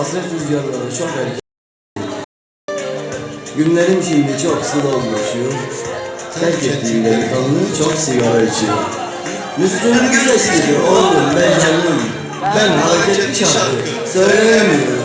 Asır rüzgarları çok erken. Günlerim şimdi çok sıla olmuşuyor. Terk ettiğim delikanlı çok sigara içiyor. Müslüm güneş gibi oldum ben canım. Ben hak etmiş hakkı söyleyemiyorum.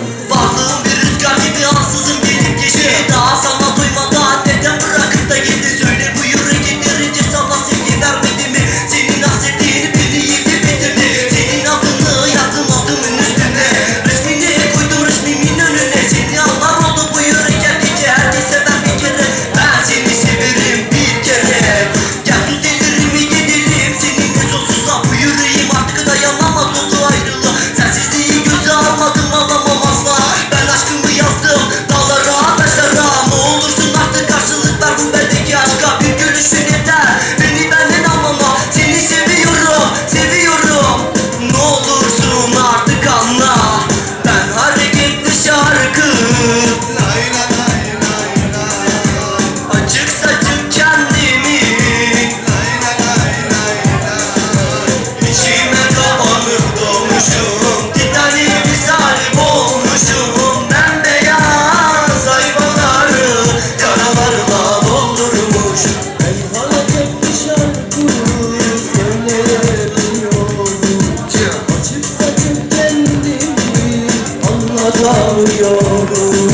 ağlıyorum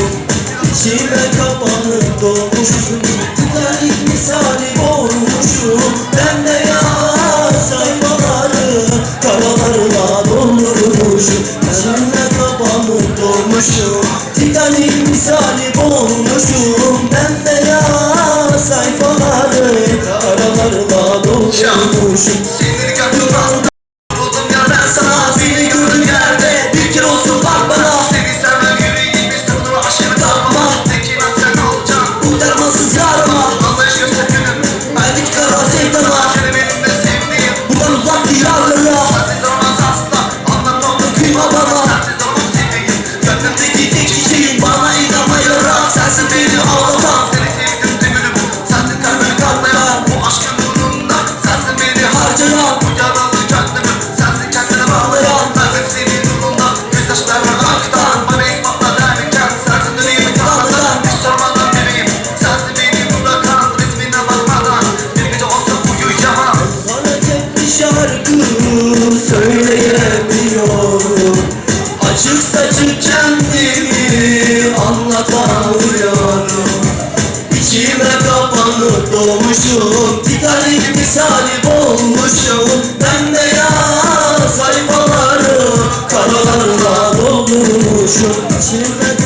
İçime kapanıp dolmuşum Titanik misali olmuşum Ben de ya sayfaları Karalarla doldurmuşum. İçime kapanıp dolmuşum Titanik misali olmuşum Ben de ya sayfaları Karalarla doldurmuşum Sinir olmuşum. Titanik misali olmuşum Ben de ya sayfaları karalarla doldurmuşum İçimde